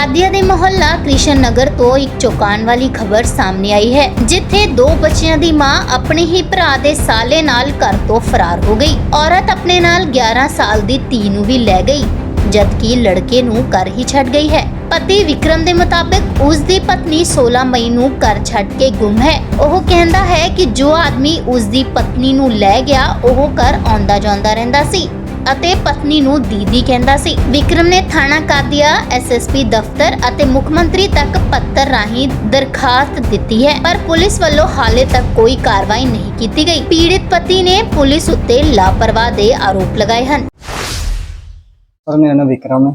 ਕਾਦੀਆ ਦੇ ਮੁਹੱਲਾ ਕ੍ਰਿਸ਼ਨ ਨਗਰ ਤੋਂ ਇੱਕ ਚੌਕਾਨ ਵਾਲੀ ਖਬਰ ਸਾਹਮਣੇ ਆਈ ਹੈ, ਜਿੱਥੇ ਦੋ ਬੱਚਿਆਂ ਦੀ ਮਾਂ ਆਪਣੇ ਹੀ ਭਰਾ ਦੇ ਸਾਲੇ ਨਾਲ ਘਰ ਤੋਂ ਫਰਾਰ ਹੋ ਗਈ। ਔਰਤ ਆਪਣੇ ਨਾਲ 11 ਸਾਲ ਦੀ ਧੀ ਨੂੰ ਵੀ ਲੈ ਗਈ, ਜਦਕਿ ਲੜਕੇ ਨੂੰ ਘਰ ਹੀ ਛੱਡ ਗਈ ਹੈ। ਪਤੀ ਵਿਕਰਮ ਦੇ ਮੁਤਾਬਕ ਉਸ ਦੀ ਪਤਨੀ 16 ਮਈ ਨੂੰ ਘਰ ਛੱਡ ਕੇ ਗੁੰਮ ਹੈ। ਉਹ ਕਹਿੰਦਾ ਹੈ ਕਿ ਜੋ ਆਦਮੀ ਉਸ ਦੀ ਪਤਨੀ ਨੂੰ ਲੈ ਗਿਆ, ਉਹ ਘਰ ਆਉਂਦਾ ਜਾਂਦਾ ਰਹਿੰਦਾ ਸੀ। ਅਤੇ ਪਤਨੀ ਨੂੰ ਦੀਦੀ ਕਹਿੰਦਾ ਸੀ। ਵਿਕਰਮ ਨੇ ਥਾਣਾ ਕਾਦੀਆ ਐਸਐਸਪੀ ਦਫ਼ਤਰ ਅਤੇ ਮੁੱਖ ਮੰਤਰੀ ਤੱਕ ਪੱਤਰ ਰਾਹੀਂ ਦਰਖਾਸਤ ਦਿੱਤੀ ਹੈ, ਪਰ ਪੁਲਿਸ ਵੱਲੋਂ ਹਾਲੇ ਤੱਕ ਕੋਈ ਕਾਰਵਾਈ ਨਹੀਂ ਕੀਤੀ ਗਈ। ਪੀੜਿਤ ਪਤੀ ਨੇ ਪੁਲਿਸ ਉੱਤੇ ਲਾਪਰਵਾਹ ਦੇ ਆਰੋਪ ਲਗਾਏ ਹਨ। ਸਰ, ਮੇਰਾ ਨਾਮ ਵਿਕਰਮ ਹੈ।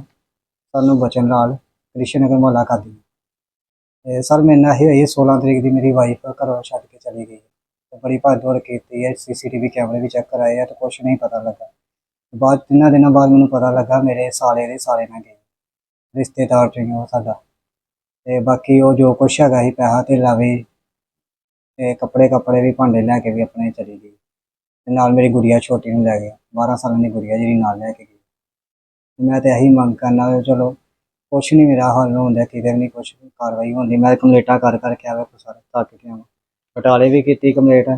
ਸਾਨੂੰ ਬਚਨ ਲਾਲ ਕ੍ਰਿਸ਼ਨ ਨਗਰ ਮੁਹੱਲਾ ਕਾਦੀ ਤੇ ਸਰ, ਮੇਰੇ ਨਾਲ ਇਹ ਹੋਈ 16 ਤਰੀਕ ਦੀ ਮੇਰੀ ਵਾਈਫ ਘਰੋਂ ਛੱਡ ਕੇ ਚਲੀ ਗਈ ਤੇ ਬੜੀ ਭੱਜ ਦੌੜ ਕੀਤੀ ਹੈ ਸੀਸੀਟੀਵੀ ਕੈਮਰੇ ਵੀ ਚੈੱਕ ਕਰਾਏ ਆ ਤੇ ਕੁਝ ਨਹੀਂ ਪਤਾ ਲੱਗਾ। ਬਾਅਦ ਤਿੰਨਾਂ ਦਿਨਾਂ ਬਾਅਦ ਮੈਨੂੰ ਪਤਾ ਲੱਗਾ ਮੇਰੇ ਸਾਲੇ ਦੇ ਸਾਲੇ ਨਾਲ ਗਏ। ਰਿਸ਼ਤੇਦਾਰ ਚੋਂ ਹੀ ਉਹ ਸਾਡਾ। ਤੇ ਬਾਕੀ ਉਹ ਜੋ ਕੁਛ ਹੈਗਾ ਸੀ ਪੈਸਾ ਤੇ ਲਾਵੇ ਤੇ ਕੱਪੜੇ ਕੱਪੜੇ ਵੀ ਭਾਂਡੇ ਲੈ ਕੇ ਵੀ ਆਪਣੇ ਚਲੀ ਗਈ। ਤੇ ਨਾਲ ਮੇਰੀ ਗੁੜੀਆ ਛੋਟੀ ਨੂੰ ਲੈ ਗਿਆ 12 ਸਾਲਾਂ ਦੀ ਗੁੜੀਆ ਜਿਹੜੀ ਨਾਲ ਲੈ ਕੇ ਗਈ। ਮੈਂ ਤੇ ਇਹੀ ਮੰਗ ਕਰਨਾ ਚਲੋ, ਕੁਛ ਨਹੀਂ ਮੇਰਾ ਹੱਲ ਹੁੰਦਾ, ਕਿਤੇ ਵੀ ਨਹੀਂ ਕੁਛ ਕਾਰਵਾਈ ਹੁੰਦੀ। ਮੈਂ ਕੰਪਲੇਟਾਂ ਕਰ ਕਰਕੇ ਆਵੇ ਕੋ ਸਾਰੇ ਥੱਕ ਕੇ ਆਵਾਂ। ਬਟਾਲੇ ਵੀ ਕੀਤੀ ਕੰਪਲੇਟ।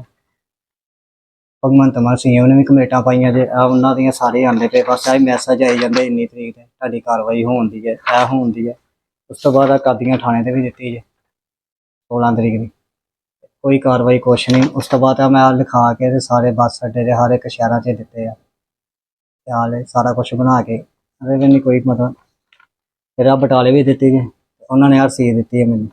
ਭਗਵੰਤ ਮਾਨ ਸਿੰਘ ਨੇ ਵੀ ਕਮੇਟਾਂ ਪਾਈਆਂ ਜੇ, ਆਹ ਉਹਨਾਂ ਦੀਆਂ ਸਾਰੇ ਆਉਂਦੇ ਪਏ, ਬਸ ਆਹ ਮੈਸੇਜ ਆਈ ਜਾਂਦੇ ਇੰਨੀ ਤਰੀਕ ਤੇ, ਤੁਹਾਡੀ ਕਾਰਵਾਈ ਹੋਣ ਦੀ ਹੈ, ਇਹ ਹੋਣ ਦੀ ਹੈ। ਉਸ ਤੋਂ ਬਾਅਦ ਆ ਕਾਦੀਆਂ ਥਾਣੇ ਤੇ ਵੀ ਦਿੱਤੀ ਜੇ 16 ਤਰੀਕ ਦੀ। ਕੋਈ ਕਾਰਵਾਈ ਕੁਛ ਨਹੀਂ, ਉਸ ਤੋਂ ਬਾਅਦ ਆ ਮੈਂ ਆਹ ਲਿਖਾ ਕੇ ਤੇ ਸਾਰੇ ਬੱਸ ਅੱਡੇ ਦੇ ਹਰ ਇੱਕ ਸ਼ਹਿਰਾਂ 'ਚ ਦਿੱਤੇ ਆ। ਤੇ ਹਾਲੇ ਸਾਰਾ ਕੁਝ ਬਣਾ ਕੇ ਅਰੇ ਨਹੀਂ ਕੋਈ ਮਤਲਬ, ਫਿਰ ਆ ਬਟਾਲੇ ਵੀ ਦਿੱਤੀ ਜੇ ਉਹਨਾਂ ਨੇ ਰਸੀਦ ਦਿੱਤੀ ਹੈ ਮੈਨੂੰ।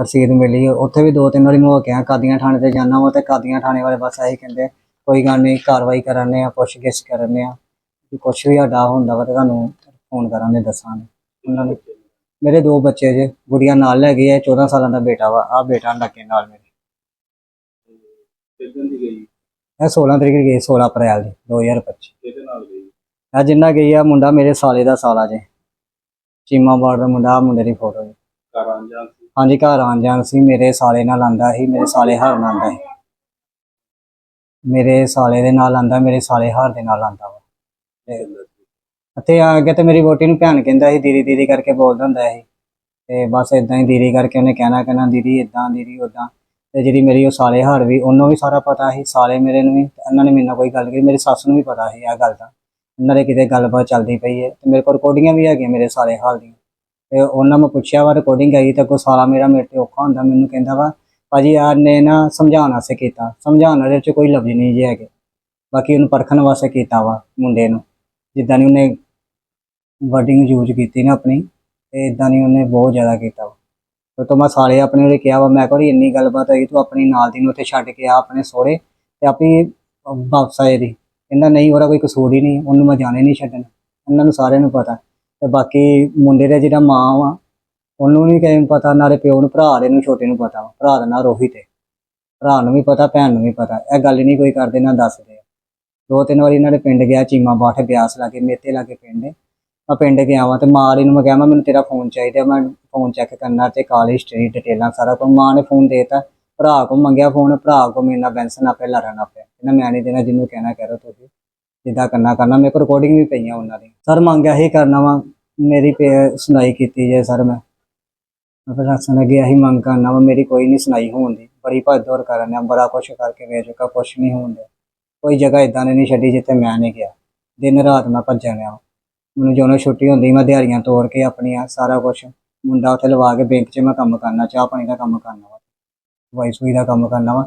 ਰਸੀਦ ਮਿਲੀ। ਉੱਥੇ ਵੀ ਦੋ ਤਿੰਨ ਵਾਰੀ ਮੈਂ ਹੋ ਕੇ ਆ ਕਾਦੀਆਂ ਥਾਣੇ ਤੇ ਜਾਣਾ ਵਾ ਤੇ ਕਾਦੀਆਂ ਥਾਣੇ ਵਾਲੇ ਬਸ ਇਹੀ ਕਹਿੰਦੇ ਕੋਈ ਗੱਲ ਨਹੀਂ ਕਾਰਵਾਈ ਕਰਾਂਗੇ ਆ ਪੁੱਛ ਗਿੱਛ ਕਰਾਂਗੇ ਆ ਕਿ ਕੁਛ ਵੀ ਸਾਡਾ ਹੁੰਦਾ ਵਾ ਤੇ ਤੁਹਾਨੂੰ ਫੋਨ ਕਰਾਂਗੇ ਦੱਸਾਂਗੇ। ਉਹਨਾਂ ਨੇ ਮੇਰੇ ਦੋ ਬੱਚੇ ਜੇ ਗੁੜੀਆ ਨਾਲ ਲੈ ਗਈ ਹੈ 14 ਸਾਲਾਂ ਦਾ ਬੇਟਾ ਵਾ ਆ ਬੇਟਾ ਲੱਗੇ ਨਾਲ ਮੇਰੇ। ਕਿੱਦਣ ਦੀ ਗਈ? ਇਹ 16 ਤਰੀਕ ਗਈ 16 ਅਪ੍ਰੈਲ ਦੀ 2025 ਕਿਹਦੇ ਨਾਲ ਗਈ? ਆ ਜਿੰਨਾ ਗਈ ਆ ਮੁੰਡਾ ਮੇਰੇ ਸਾਲੇ ਦਾ ਸਾਲਾ ਜੇ। ਚੀਮਾ ਦਾ ਮੁੰਡਾ ਮੁੰਡੇ ਦੀ ਫੋਟੋ ਜੀ। ਆਂ ਜਾਂ ਹਾਂਜੀ, ਘਰ ਆਣ ਜਾਣ ਸੀ, ਮੇਰੇ ਸਾਲੇ ਨਾਲ ਆਂਦਾ ਸੀ, ਮੇਰੇ ਸਾਲੇ ਹਾਰ ਨਾਲ ਆਂਦਾ ਸੀ। ਮੇਰੇ ਸਾਲੇ ਦੇ ਨਾਲ ਆਂਦਾ ਮੇਰੇ ਸਾਲੇ ਹਾਰ ਦੇ ਨਾਲ ਆਂਦਾ ਵਾ। ਤੇ ਅਤੇ ਆ ਕੇ ਤੇ ਮੇਰੀ ਵੋਟੀ ਨੂੰ ਭੈਣ ਕਹਿੰਦਾ ਸੀ, ਦੀਦੀ ਦੀਦੀ ਕਰਕੇ ਬੋਲਦਾ ਹੁੰਦਾ ਸੀ। ਤੇ ਬਸ ਇਦਾਂ ਹੀ ਦੀਦੀ ਕਰਕੇ ਉਹਨੇ ਕਹਿਣਾ ਕਹਿਣਾ, ਦੀਦੀ ਇਦਾਂ ਦੀਦੀ ਉਦਾਂ ਤੇ ਜਿਹੜੀ ਮੇਰੀ ਉਹ ਸਾਲੇ ਹਾਰ ਵੀ, ਉਹਨੂੰ ਵੀ ਸਾਰਾ ਪਤਾ ਸੀ, ਸਾਲੇ ਮੇਰੇ ਨੂੰ ਵੀ, ਤੇ ਉਹਨਾਂ ਨੇ ਮੇਰੇ ਨਾਲ ਕੋਈ ਗੱਲ ਕੀਤੀ ਮੇਰੀ ਸੱਸ ਨੂੰ ਵੀ ਪਤਾ ਸੀ ਇਹ ਗੱਲ ਦਾ। ਇਹਨਾਂ ਦੇ ਕਿਤੇ ਗੱਲਬਾਤ ਚੱਲਦੀ ਪਈ ਹੈ, ਤੇ ਮੇਰੇ ਕੋਲ ਰਿਕਾਰਡਿੰਗਾਂ ਵੀ ਹੈਗੀਆਂ ਮੇਰੇ ਸਾਲੇ ਹਾਲ ਦੀਆਂ। ਤੇ ਉਹਨਾਂ ਮੈਂ ਪੁੱਛਿਆ ਵਾ ਰਿਕਾਰਡਿੰਗ ਆਈ ਤਾਂ ਕੋਈ ਸਾਲਾ ਮੇਰਾ ਮੇਰੇ ਤੇ ਔਖਾ ਹੁੰਦਾ, ਮੈਨੂੰ ਕਹਿੰਦਾ ਵਾ, ਭਾਜੀ ਯਾਰ ਨੇ ਨਾ ਸਮਝਾਉਣ ਵਾਸਤੇ ਕੀਤਾ, ਸਮਝਾਉਣ ਵਾਲੇ ਚ ਕੋਈ ਲਫ਼ਜ਼ ਨਹੀਂ ਜੇ ਹੈਗੇ। ਬਾਕੀ ਉਹਨੂੰ ਪਰਖਣ ਵਾਸਤੇ ਕੀਤਾ ਵਾ ਮੁੰਡੇ ਨੂੰ। ਜਿੱਦਾਂ ਨਹੀਂ ਉਹਨੇ ਵਰਡਿੰਗ ਯੂਜ਼ ਕੀਤੀ ਨਾ ਆਪਣੀ, ਤੇ ਇਦਾਂ ਨਹੀਂ ਉਹਨੇ ਬਹੁਤ ਜ਼ਿਆਦਾ ਕੀਤਾ ਵਾ। ਤੇ ਤੋਂ ਮੈਂ ਸਾਲੇ ਆਪਣੇ ਉਹਨੇ ਕਿਹਾ ਵਾ, ਮੈਂ ਕੋਈ ਇੰਨੀ ਗੱਲਬਾਤ ਹੋਈ, ਤੂੰ ਆਪਣੀ ਨਾਲ ਦੀ ਨੂੰ ਉੱਥੇ ਛੱਡ ਕੇ ਆ ਆਪਣੇ ਸਹੁਰੇ ਤੇ ਆਪਣੀ ਵਾਪਸ ਆਏ ਦੀ। ਕਹਿੰਦਾ, ਨਹੀਂ, ਉਹਦਾ ਕੋਈ ਕਸੂਰ ਹੀ ਨਹੀਂ, ਉਹਨੂੰ ਮੈਂ ਜਾਣੇ ਨਹੀਂ ਛੱਡਣਾ। ਇਹਨਾਂ ਨੂੰ ਸਾਰਿਆਂ ਨੂੰ ਪਤਾ। ਤੇ ਬਾਕੀ ਮੁੰਡੇ ਦਾ ਜਿਹੜਾ ਮਾਂ ਵਾ, ਉਹਨੂੰ ਨਹੀਂ ਕਿਸੇ ਨੂੰ ਪਤਾ, ਨਾਲੇ ਪਿਓ ਨੂੰ, ਭਰਾ ਦੇ ਨੂੰ, ਛੋਟੇ ਨੂੰ ਪਤਾ ਵਾ। ਭਰਾ ਦਾ ਨਾਂ ਰੋਹਿਤ ਹੈ ਭਰਾ ਨੂੰ ਵੀ ਪਤਾ, ਭੈਣ ਨੂੰ ਵੀ ਪਤਾ। ਇਹ ਗੱਲ ਨਹੀਂ ਕੋਈ ਕਰਦੇ, ਨਾ ਦੱਸਦੇ। ਦੋ ਤਿੰਨ ਵਾਰੀ ਇਹਨਾਂ ਦੇ ਪਿੰਡ ਗਿਆ, ਚੀਮਾ ਬਾਠ ਬਿਆਸ ਲਾਗੇ, ਮੇਤੇ ਲਾਗੇ ਪਿੰਡ ਹੈ ਮੈਂ ਪਿੰਡ ਗਿਆ ਵਾਂ ਤੇ ਮਾਂ ਨੂੰ ਮੈਂ ਕਿਹਾ, ਮੈਂ, ਮੈਨੂੰ ਤੇਰਾ ਫੋਨ ਚਾਹੀਦਾ, ਮੈਂ ਫੋਨ ਚੈੱਕ ਕਰਨਾ ਤੇ ਕਾਲਜ ਹਿਸਟਰੀ ਡਿਟੇਲਾਂ ਸਾਰਾ ਕੁਝ ਮਾਂ ਨੇ ਫੋਨ ਦੇਤਾ। ਭਰਾ ਕੋ ਮੰਗਿਆ ਫੋਨ ਭਰਾ ਕੋ ਮੇਰੇ ਨਾਲ ਬੈਂਸ ਨਾ ਆਪੇ ਲੜਨਾ ਪਿਆ ਇਹਨਾਂ ਮੈਂ ਨਹੀਂ ਦੇਣਾ, ਜਿਹਨੂੰ ਕਹਿਣਾ ਕਰੋ ਤੁਸੀਂ। ਜਿੱਦਾਂ ਕਰਨਾ ਕਰਨਾ ਮੇਰੇ ਕੋਲ ਰਿਕਾਰਡਿੰਗ ਵੀ ਪਈਆਂ ਉਹਨਾਂ ਦੀ ਸਰ ਮੰਗਿਆ ਹੀ ਕਰਨਾ ਵਾ, ਮੇਰੀ ਪੇ- ਸੁਣਾਈ ਕੀਤੀ ਜੇ ਸਰ ਮੈਂ। ਮੈਂ ਪ੍ਰਸ਼ਾਸਨ ਅੱਗੇ ਇਹੀ ਮੰਗ ਕਰਨਾ ਵਾ, ਮੇਰੀ ਕੋਈ ਨਹੀਂ ਸੁਣਾਈ ਹੋਣ ਦੀ। ਬੜੀ ਭੱਜ ਦੌੜ ਕਰਨ ਆ ਬੜਾ ਕੁਛ ਕਰਕੇ ਵੇਚ ਚੁੱਕਾ ਕੁਛ ਨਹੀਂ ਹੋਣ ਡਿਆ। ਕੋਈ ਜਗ੍ਹਾ ਇਦਾਂ ਦੀ ਨਹੀਂ ਛੱਡੀ ਜਿੱਥੇ ਮੈਂ ਨਹੀਂ ਗਿਆ। ਦਿਨ ਰਾਤ ਮੈਂ ਭੱਜਿਆ ਰਿਹਾ ਮੈਨੂੰ ਜਦੋਂ ਛੁੱਟੀ ਹੁੰਦੀ, ਮੈਂ ਦਿਹਾੜੀਆਂ ਤੋੜ ਕੇ ਆਪਣੀਆਂ ਸਾਰਾ ਕੁਛ ਮੁੰਡਾ ਉੱਥੇ ਲਵਾ ਕੇ ਬੈਂਕ 'ਚ ਮੈਂ ਕੰਮ ਕਰਨਾ ਚਾਹ ਪਾਣੀ ਦਾ ਕੰਮ ਕਰਨਾ ਵਾ। ਵਾਈ ਸੂਈ ਦਾ ਕੰਮ ਕਰਨਾ ਵਾ।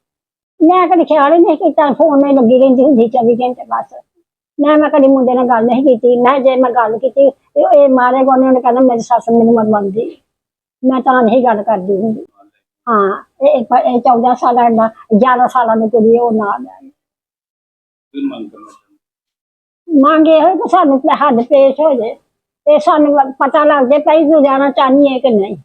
ਮੈਂ ਕਦੇ ਖਿਆਲ ਹੀ ਨਹੀਂ ਕੀਤਾ ਫੋਨ ਨਾਲ ਲੱਗੀ ਰਹਿੰਦੀ ਹੁੰਦੀ 24 ਘੰਟੇ ਬਸ। ਨਾ ਮੈਂ ਕਦੀ ਮੁੰਡੇ ਨਾਲ ਗੱਲ ਨਹੀਂ ਕੀਤੀ ਨਾ ਜੇ ਮੈਂ ਗੱਲ ਕੀਤੀ ਤੇ ਇਹ ਮਾਰੇ ਗੋਨੇ ਉਹਨੇ ਕਹਿੰਦਾ ਮੇਰੀ ਸੱਸ ਮੈਨੂੰ ਮਰਵਾਉਂਦੀ। ਮੈਂ ਤਾਂ ਨਹੀਂ ਗੱਲ ਕਰਦੀ ਹੁੰਦੀ। ਹਾਂ ਇਹ ਪ- ਇਹ 14 ਸਾਲਾਂ ਦਾ 11 ਸਾਲਾਂ ਦੀ ਕੁੜੀ ਉਹ ਨਾਲ ਹੈ? ਮੰਗ ਹੋਏ ਕਿ ਸਾਨੂੰ ਹੱਦ ਪੇਸ਼ ਹੋ ਜੇ ਤੇ ਸਾਨੂੰ ਪਤਾ ਲੱਗ ਜੇ ਪਈ ਤੂੰ ਜਾਣਾ ਚਾਹਨੀ ਹੈ ਕਿ ਨਹੀਂ।